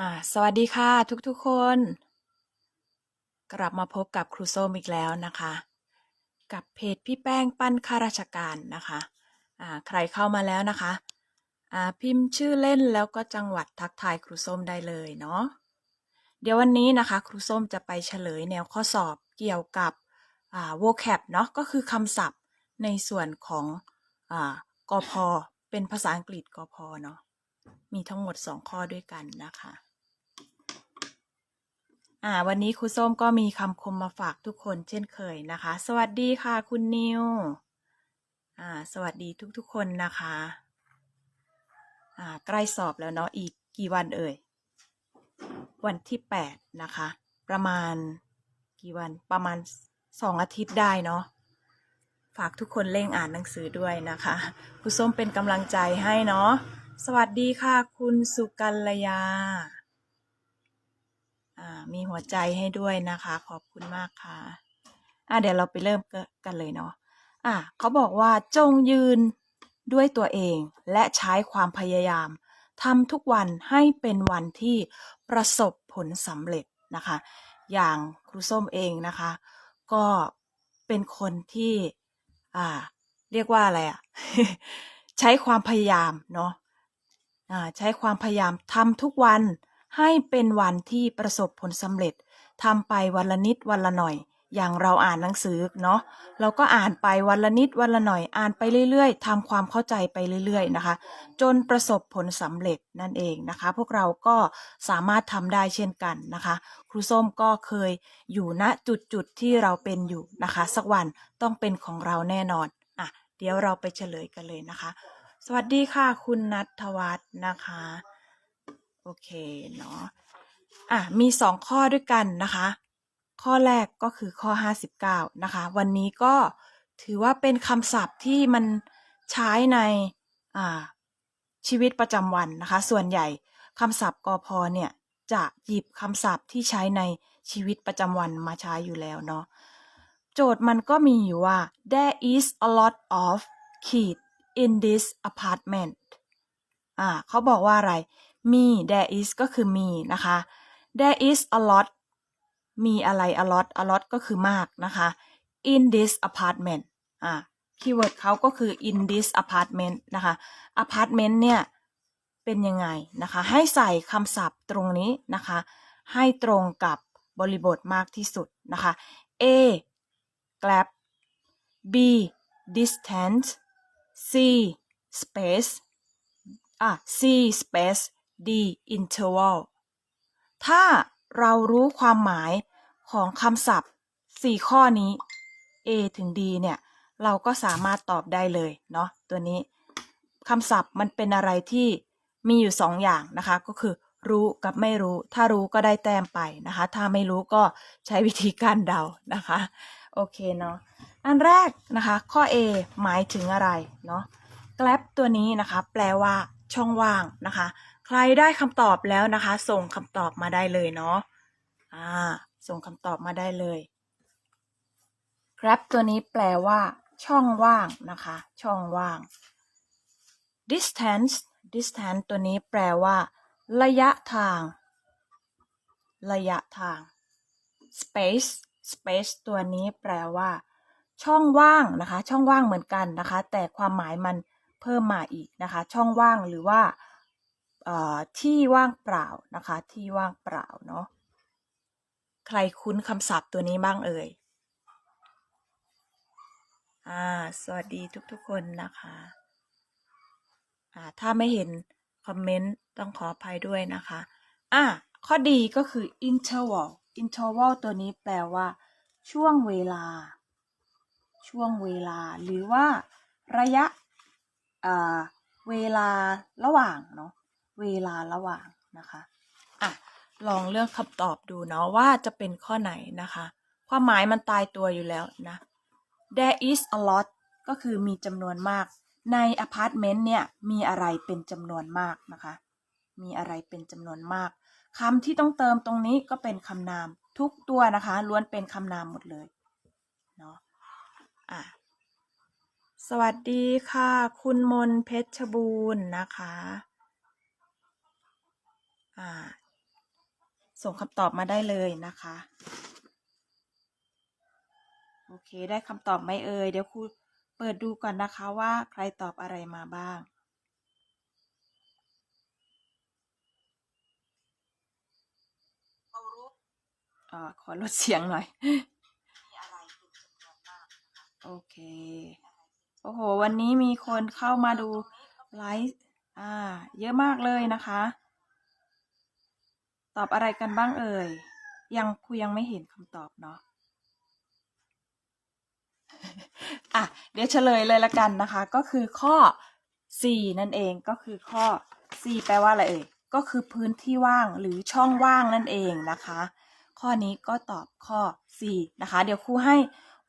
อ่าสวัสดีค่ะทุกๆคน กลับมาพบกับครูส้มอีกแล้วนะคะ กับเพจพี่แป้งปั้นข้าราชการนะคะอ่าใครเข้ามาแล้วนะคะอ่าพิมพ์ชื่อเล่นแล้วก็จังหวัดทักทายครูส้มได้เลยเนาะเดี๋ยววันนี้นะคะ ครูส้มจะไปเฉลยแนวข้อสอบเกี่ยวกับอ่า vocab เนาะก็คือคำศัพท์ในส่วนของอ่ากพเป็นภาษาอังกฤษกพเนาะมีทั้งหมด 2 ข้อด้วยกันนะคะ อ่า วันนี้ครูส้มก็มีคำคมมาฝากทุกคนเช่นเคยนะคะ สวัสดีค่ะคุณนิว อ่า สวัสดีทุกๆคนนะคะ อ่า ใกล้สอบแล้วเนาะ อีกกี่วันเอ่ย วันที่แปดนะคะ ประมาณกี่วัน ประมาณสองอาทิตย์ได้เนาะ ฝากทุกคนเร่งอ่านหนังสือด้วยนะคะ ครูส้มเป็นกำลังใจให้เนาะ สวัสดีค่ะ คุณสุกัลยาอ่า มีหัวใจให้ด้วยนะคะ ขอบคุณมากค่ะอ่าเดี๋ยวเราไปเริ่มกันเลยเนาะอ่าเขาบอกว่าจงยืนด้วยตัวเองและใช้ความพยายามทำทุกวันให้เป็นวันที่ประสบผลสำเร็จนะคะ อย่างครูส้มเองนะคะ ก็เป็นคนที่อ่าเรียกว่าอะไรอะใช้ความพยายามเนาะอ่าใช้ความพยายามทำทุกวัน ให้เป็นวันที่ประสบผลสำเร็จทำไปวันละนิดวันละหน่อย อย่างเราอ่านหนังสือเนาะเราก็อ่านไปวันละนิดวันละหน่อย อ่านไปเรื่อยๆทำความเข้าใจไปเรื่อยๆนะคะ จนประสบผลสำเร็จนั่นเองนะคะ พวกเราก็สามารถทำได้เช่นกันนะคะ ครูส้มก็เคยอยู่ณจุดๆที่เราเป็นอยู่นะคะ สักวันต้องเป็นของเราแน่นอนอะเดี๋ยวเราไปเฉลยกันเลยนะคะ สวัสดีค่ะคุณนัทวัฒน์นะคะ โอเคเนาะอะมีสองข้อด้วยกันนะคะ ข้อแรกก็คือข้อ 59 นะคะ วันนี้ก็ถือว่าเป็นคำศัพท์ที่มันใช้ในอ่าชีวิตประจำวันนะคะ ส่วนใหญ่คำศัพท์กพเนี่ยจะหยิบคำศัพท์ที่ใช้ในชีวิตประจำวันมาใช้อยู่แล้วเนาะโจทย์มันก็มีอยู่ว่า there is a lot of kids in this apartment อ่าเขาบอกว่าอะไร มี there is ก็คือมีนะคะ there is a lot มีอะไร a lot a lot ก็คือมากนะคะ in this apartment อ่าคีย์เวิร์ดเขาก็คือ in this apartment นะคะ apartment เนี่ย เป็นยังไงนะคะ ให้ใส่คำศัพท์ตรงนี้นะคะ ให้ตรงกับบริบทมากที่สุดนะคะ A grab B distance C space อะ C space D interval ถ้าเรารู้ความหมายของคำศัพท์ 4 ข้อนี้ A ถึง D เนี่ย เราก็สามารถตอบได้เลยเนาะตัวนี้คำศัพท์มันเป็นอะไรที่มีอยู่ 2 อย่างนะคะ ก็คือรู้กับไม่รู้ ถ้ารู้ก็ได้แต้มไปนะคะ ถ้าไม่รู้ก็ใช้วิธีการเดานะคะ โอเคเนาะ อันแรกนะคะ ข้อ A หมายถึงอะไรเนาะ grab ตัวนี้นะคะ แปลว่าช่องว่างนะคะ ใครได้คำตอบแล้วนะคะ ส่งคำตอบมาได้เลยเนาะอ่า ส่งคำตอบมาได้เลย grab ตัวนี้แปลว่า ช่องว่างนะคะ ช่องว่าง distance distance ตัวนี้แปลว่า ระยะทาง ระยะทาง space space ตัวนี้แปลว่า ช่องว่างนะคะ ช่องว่างเหมือนกันนะคะ แต่ความหมายมันเพิ่มมาอีกนะคะ ช่องว่างหรือว่า ที่ว่างเปล่านะคะ ที่ว่างเปล่าเนาะใครคุ้นคำศัพท์ตัวนี้บ้างเอ่ยอ่าสวัสดีทุกๆคนนะคะอ่าถ้าไม่เห็นคอมเมนต์ต้องขออภัยด้วยนะคะอ่าข้อดีก็คือ interval interval ตัวนี้แปลว่า ช่วงเวลา ช่วงเวลา หรือว่าระยะเวลาระหว่างเนาะ เวลาระหว่างนะคะอะลองเลือกคำตอบดูเนาะว่าจะเป็นข้อไหนนะคะ ความหมายมันตายตัวอยู่แล้วนะ there is a lot ก็คือมีจำนวนมาก ในอพาร์ตเมนต์เนี่ยมีอะไรเป็นจำนวนมากนะคะ มีอะไรเป็นจำนวนมากคำที่ต้องเติมตรงนี้ก็เป็นคำนามทุกตัวนะคะล้วนเป็นคำนามหมดเลยเนาะอะสวัสดีค่ะ คุณมนเพชรบูรณ์นะคะ ส่งคำตอบมาได้เลยนะคะ โอเค ได้คำตอบไหมเอ่ย เดี๋ยวครูเปิดดูก่อนนะคะว่าใครตอบอะไรมาบ้างอ่าขอลดเสียงหน่อย โอเค โอ้โห วันนี้มีคนเข้ามาดูไลฟ์ อ่า เยอะมากเลยนะคะ ตอบอะไรกันบ้างเอ่ย ยังครูยังไม่เห็นคำตอบเนาะอะเดี๋ยวเฉลยเลยละกันนะคะ ก็คือข้อ 4 นั่นเองก็คือข้อ 4 แปลว่าอะไรเอ่ย ก็คือพื้นที่ว่างหรือช่องว่างนั่นเองนะคะ ข้อนี้ก็ตอบข้อ 4 นะคะ เดี๋ยวครูให้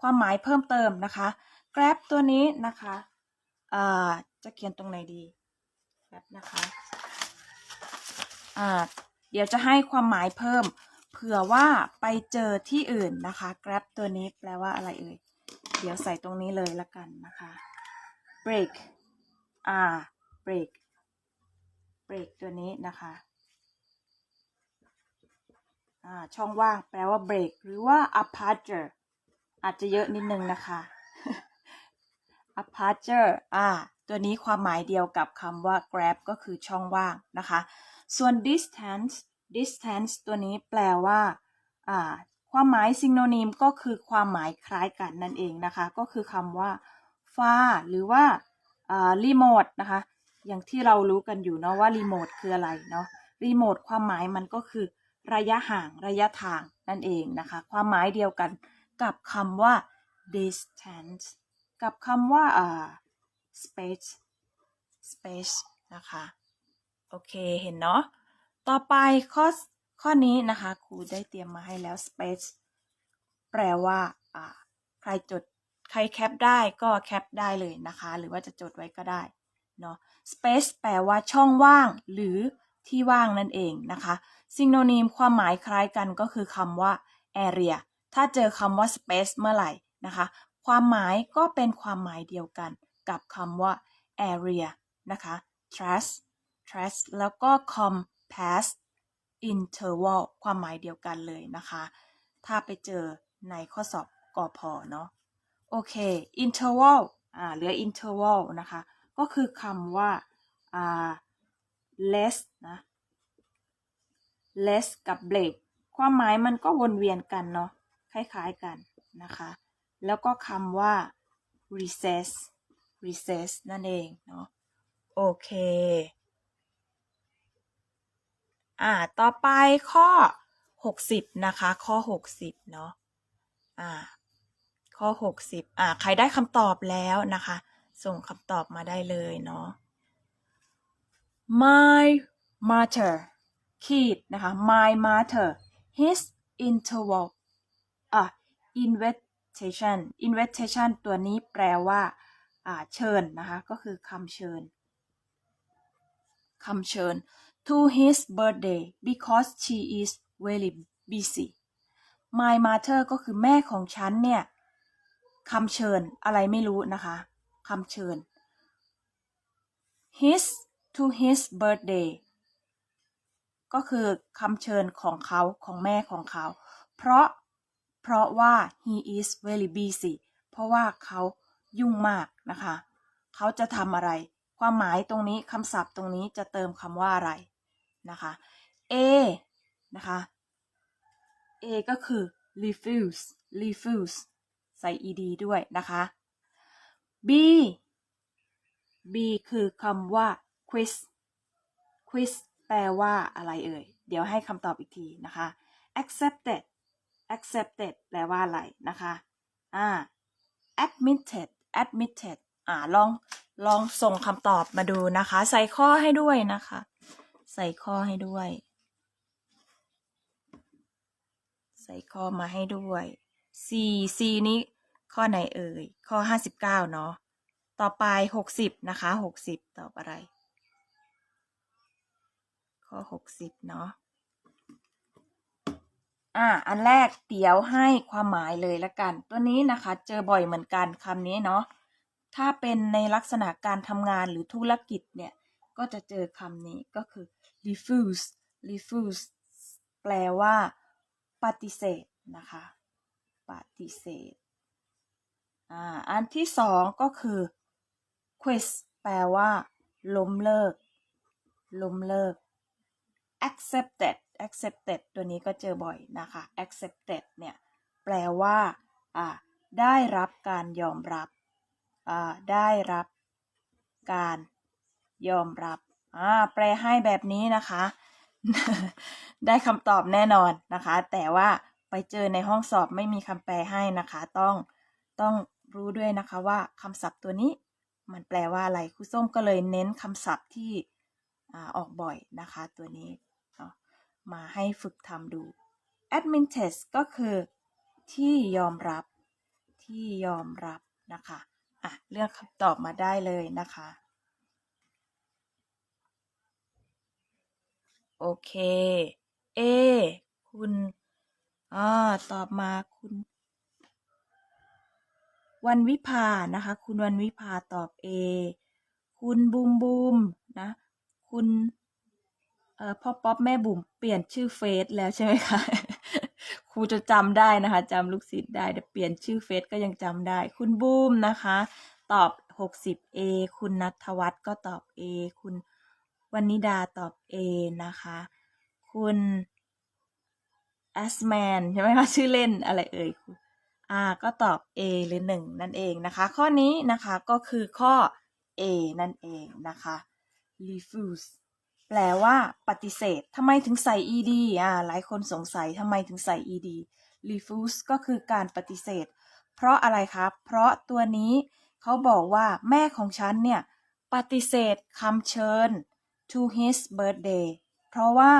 ความหมายเพิ่มเติมนะคะ grab ตัวนี้นะคะอ่าจะเขียนตรงไหนดีแบบนะคะอ่า เดี๋ยวจะให้ความหมายเพิ่ม เผื่อว่าไปเจอที่อื่นนะคะ grab ตัวนี้แปลว่าอะไรเอ่ย เดี๋ยวใส่ตรงนี้เลยละกันนะคะ break อ่า break break ตัวนี้นะคะอ่าช่องว่างแปลว่า break หรือว่า aperture อาจจะเยอะนิดนึงนะคะ aperture อ่า ตัวนี้ความหมายเดียวกับคำว่า grab ก็คือช่องว่างนะคะ ส่วน distance distance ตัวนี้แปลว่าความหมาย synonym ก็คือความหมายคล้ายกันนั่นเองนะคะ ก็คือคำว่า far หรือว่า remote นะคะ อย่างที่เรารู้กันอยู่เนาะว่า remote คืออะไรเนาะ remote ความหมายมันก็คือ ระยะห่างระยะทางนั่นเองนะคะ ความหมายเดียวกันกับคำว่า distance กับคำว่า space space นะคะ โอเคเห็นเนาะต่อไปข้อข้อนี้นะคะครูได้เตรียมมาให้แล้ว space แปลว่าอ่าใครจดใครแคปได้ก็แคปได้เลยนะคะ หรือว่าจะจดไว้ก็ได้เนาะ space แปลว่าช่องว่าง หรือที่ว่างนั่นเองนะคะ synonym ความหมายคล้ายกันก็คือคำว่า area ถ้าเจอคำว่า space เมื่อไหร่นะคะ ความหมายก็เป็นความหมายเดียวกันกับคำว่า area นะคะ trash trash แล้วก็ compass interval ความหมายเดียวกันเลยนะคะ ถ้าไปเจอในข้อสอบกอพอเนาะโอเค interval อ่าเหลือ interval นะคะ ก็คือคำว่าอ่า less นะ less กับ break ความหมายมันก็วนเวียนกันเนาะคล้ายๆกันนะคะ แล้วก็คำว่า recess recess นั่นเองเนาะโอเค อ่า ต่อไปข้อ 60 นะคะ ข้อ 60 เนาะอ่า ข้อ 60 อ่า ใครได้คำตอบแล้วนะคะ ส่งคำตอบมาได้เลยเนาะ my mother ขีดนะคะ my mother his interval อะ invitation invitation ตัวนี้แปลว่าอ่าเชิญนะคะ ก็คือคำเชิญคำเชิญ to his birthday because she is very busy my mother ก็คือแม่ของฉันเนี่ยคำเชิญอะไรไม่รู้นะคะคำเชิญ his to his birthday ก็คือคำเชิญของเขาของแม่ของเขา เพราะเพราะว่า he is very busy เพราะว่าเขายุ่งมากนะคะ เขาจะทำอะไร ความหมายตรงนี้คำศัพท์ตรงนี้จะเติมคำว่าอะไร นะคะ A นะคะ A ก็คือ refuse refuse ใส่ ed ด้วยนะคะ B B คือคำว่า quiz quiz แปลว่าอะไรเอ่ย เดี๋ยวให้คำตอบอีกทีนะคะ accepted accepted แปลว่าอะไรนะคะอ่า admitted admitted อ่าลองลองส่งคำตอบมาดูนะคะ ใส่ข้อให้ด้วยนะคะ ใส่ข้อให้ด้วย ใส่ข้อมาให้ด้วย C C นี้ข้อไหนเอ่ย ข้อ 59 เนาะ ต่อไป 60 นะคะ 60 ตอบอะไร ข้อ 60 เนาะ อ่าอันแรกเดี๋ยวให้ความหมายเลยละกัน ตัวนี้นะคะ เจอบ่อยเหมือนกันคำนี้เนาะ ถ้าเป็นในลักษณะการทำงานหรือธุรกิจเนี่ย ก็จะเจอคำนี้ก็คือ refuse refuse แปลว่า ปฏิเสธนะคะ ปฏิเสธ อ่า อันที่สองก็คือ quit แปลว่า ล้มเลิก ล้มเลิก accepted accepted ตัวนี้ก็เจอบ่อยนะคะ accepted เนี่ย แปลว่า อ่า ได้รับการยอมรับ อ่า ได้รับการยอมรับ อ่าแปลให้แบบนี้นะคะ ได้คำตอบแน่นอนนะคะ แต่ว่าไปเจอในห้องสอบไม่มีคำแปลให้นะคะ ต้องต้องรู้ด้วยนะคะว่าคำศัพท์ตัวนี้มันแปลว่าอะไรครูส้มก็เลยเน้นคำศัพท์ที่อ่าออกบ่อยนะคะ ตัวนี้มาให้ฝึกทำดู admin test ก็คือที่ยอมรับที่ยอมรับนะคะอะเลือกคำตอบมาได้เลยนะคะ โอเค A คุณอ่าตอบมาคุณ วันวิภานะคะ คุณวันวิภาตอบ A คุณบูมบูมนะ คุณเอ่อพ่อป๊อปแม่บุ๋มเปลี่ยนชื่อเฟซแล้วใช่ไหมคะครูจะจำได้นะคะจำลูกศิษย์ได้แต่เปลี่ยนชื่อเฟซก็ยังจำได้ คุณบูมนะคะ ตอบ 60A คุณนัทวัฒน์ก็ตอบ A คุณ วันนิดาตอบ A นะคะ คุณแอสแมนใช่ไหมคะชื่อเล่นอะไรเอ่ยอ่าก็ตอบ A หรือ 1 นั่นเองนะคะ ข้อนี้นะคะก็คือข้อ A นั่นเองนะคะ refuse แปลว่าปฏิเสธทำไมถึงใส่ ed อ่าหลายคนสงสัยทำไมถึงใส่ ed refuse ก็คือการปฏิเสธ เพราะอะไรครับ เพราะตัวนี้เขาบอกว่าแม่ของฉันเนี่ย ปฏิเสธคำเชิญ to his birthday เพราะว่า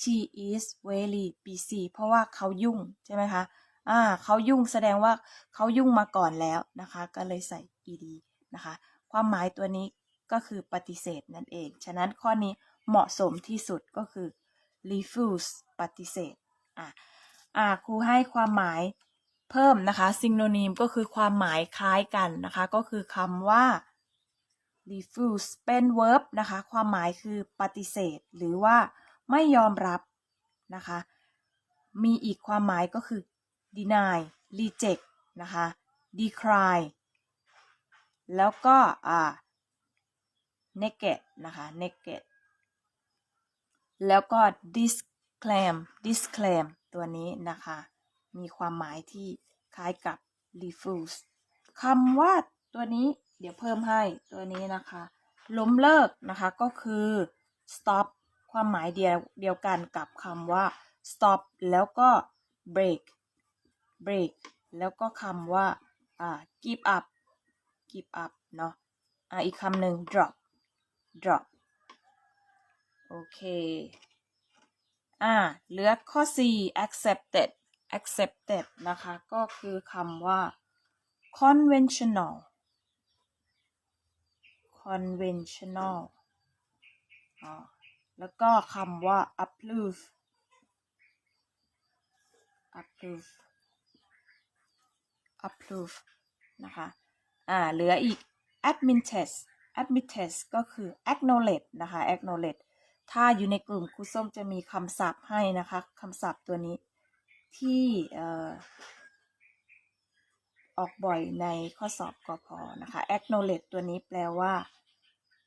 she is very busy เพราะว่าเขายุ่งใช่ไหมคะอ่าเขายุ่งแสดงว่าเขายุ่งมาก่อนแล้วนะคะ ก็เลยใส่ ed นะคะ ความหมายตัวนี้ก็คือปฏิเสธนั่นเอง ฉะนั้นข้อนี้เหมาะสมที่สุดก็คือ refuse ปฏิเสธอะอ่าครูให้ความหมายเพิ่มนะคะ synonym ก็คือความหมายคล้ายกันนะคะ ก็คือคำว่า refuse เป็น verb นะคะ ความหมายคือปฏิเสธ หรือว่าไม่ยอมรับนะคะ มีอีกความหมายก็คือ deny reject นะคะ decry แล้วก็อ่า negate นะคะ negate แล้วก็ disclaim disclaim ตัวนี้นะคะ มีความหมายที่คล้ายกับ refuse คำว่าตัวนี้ เดี๋ยวเพิ่มให้ตัวนี้นะคะ ล้มเลิกนะคะก็คือ stop ความหมายเดียวเดียวกันกับคำว่า stop แล้วก็ break break แล้วก็คำว่า อ่า give up give up เนาะอ่าอีกคำหนึ่ง drop drop โอเคอ่าเหลือข้อ 4 accepted accepted นะคะ ก็คือคำว่า conventional conventional อ่าแล้วก็คำว่า approve approve approve นะคะ อ่า เหลืออีก admin test admin test ก็คือ acknowledge นะคะ acknowledge ถ้าอยู่ในกลุ่มครูส้มจะมีคำศัพท์ให้นะคะคำศัพท์ตัวนี้ที่เอ่อออกบ่อยในข้อสอบกพนะคะ acknowledge ตัวนี้แปลว่า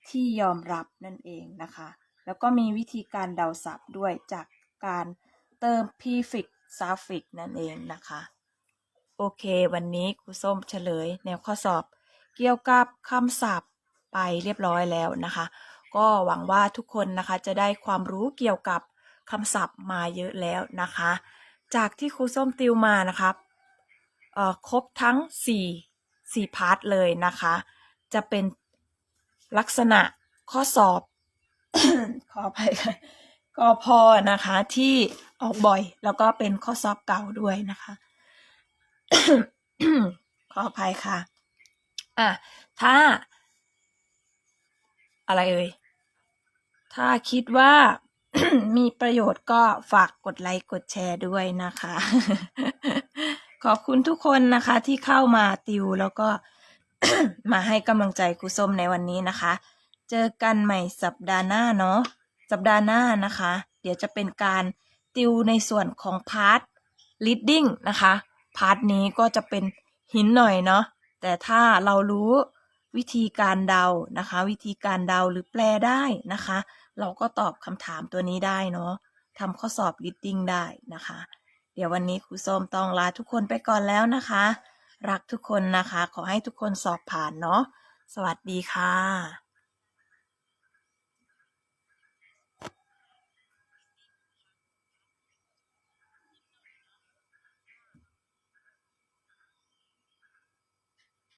ที่ยอมรับนั่นเองนะคะ แล้วก็มีวิธีการเดาศัพท์ด้วยจากการเติม prefix suffix นั่นเองนะคะ โอเค วันนี้ครูส้มเฉลย แนวข้อสอบเกี่ยวกับคำศัพท์ไปเรียบร้อยแล้วนะคะ ก็หวังว่าทุกคนนะคะจะได้ความรู้เกี่ยวกับคำศัพท์มาเยอะแล้วนะคะ จากที่ครูส้มติวมานะครับเอ่อครบทั้ง 4 4 พาร์ทเลยนะคะ จะเป็น ลักษณะข้อสอบ ขออภัยค่ะกพนะคะที่ออกบ่อย แล้วก็เป็นข้อสอบเก่าด้วยนะคะ ขออภัยค่ะ อะ ถ้า อะไรเอ่ย ถ้าคิดว่ามีประโยชน์ก็ฝากกดไลค์กดแชร์ด้วยนะคะ ขอบคุณทุกคนนะคะที่เข้ามาติวแล้วก็ มาให้กำลังใจครูส้มในวันนี้นะคะ เจอกันใหม่สัปดาห์หน้าเนาะสัปดาห์หน้านะคะ เดี๋ยวจะเป็นการติวในส่วนของพาร์ท reading นะคะ พาร์ทนี้ก็จะเป็นหินหน่อยเนาะแต่ถ้าเรารู้วิธีการเดานะคะ วิธีการเดาหรือแปลได้นะคะ เราก็ตอบคำถามตัวนี้ได้เนาะทำข้อสอบ reading ได้นะคะ เดี๋ยววันนี้ครูส้มต้องลาทุกคนไปก่อนแล้วนะคะ รักทุกคนนะคะ ขอให้ทุกคนสอบผ่านเนาะสวัสดีค่ะ